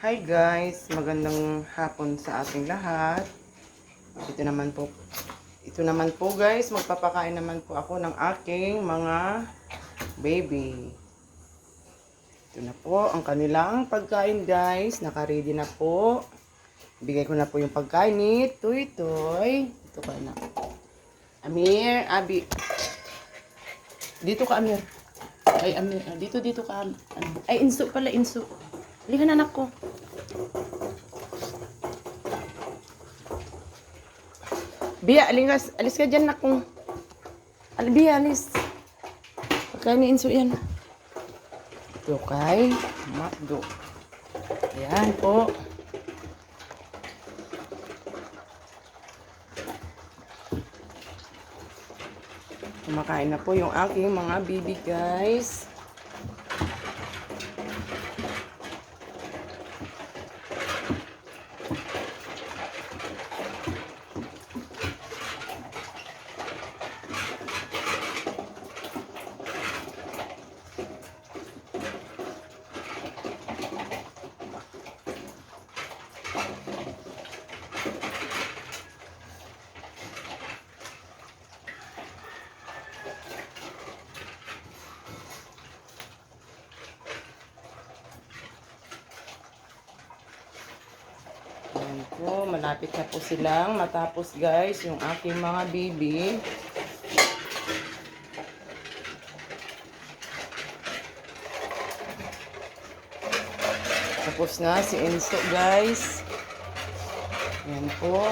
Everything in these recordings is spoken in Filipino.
Hi guys, magandang hapon sa ating lahat. Ito naman po, ito naman po guys, magpapakain naman po ako ng aking mga baby. Ito na po ang kanilang pagkain guys, naka-ready na po. Bigay ko na po yung pagkain ni Toy Toy. Ito ka na. Amir, Abi. Dito ka Amir. Ay, Amir, dito, dito ka. Ay, inso pala, inso. Halika na, anak ko. Bia, alis, alis ka dyan, nakong. Al, Bia, alis. Pagkain ni Inso yan. Ito kay Makdo. Ayan po. Kumakain na po yung aking mga bibi guys. Ayan po, malapit na po silang matapos guys yung aking mga baby. Tapos na si Enzo guys. Ayan po.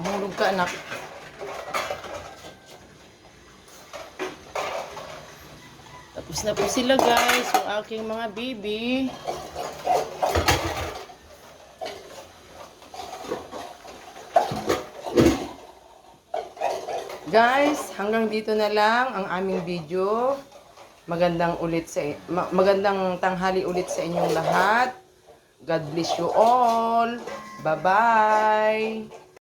Mahulog ka anak. Tapos na po sila guys, yung aking mga baby. Guys, hanggang dito na lang ang aming video. Magandang ulit sa ma- magandang tanghali ulit sa inyong lahat. God bless you all. Bye-bye.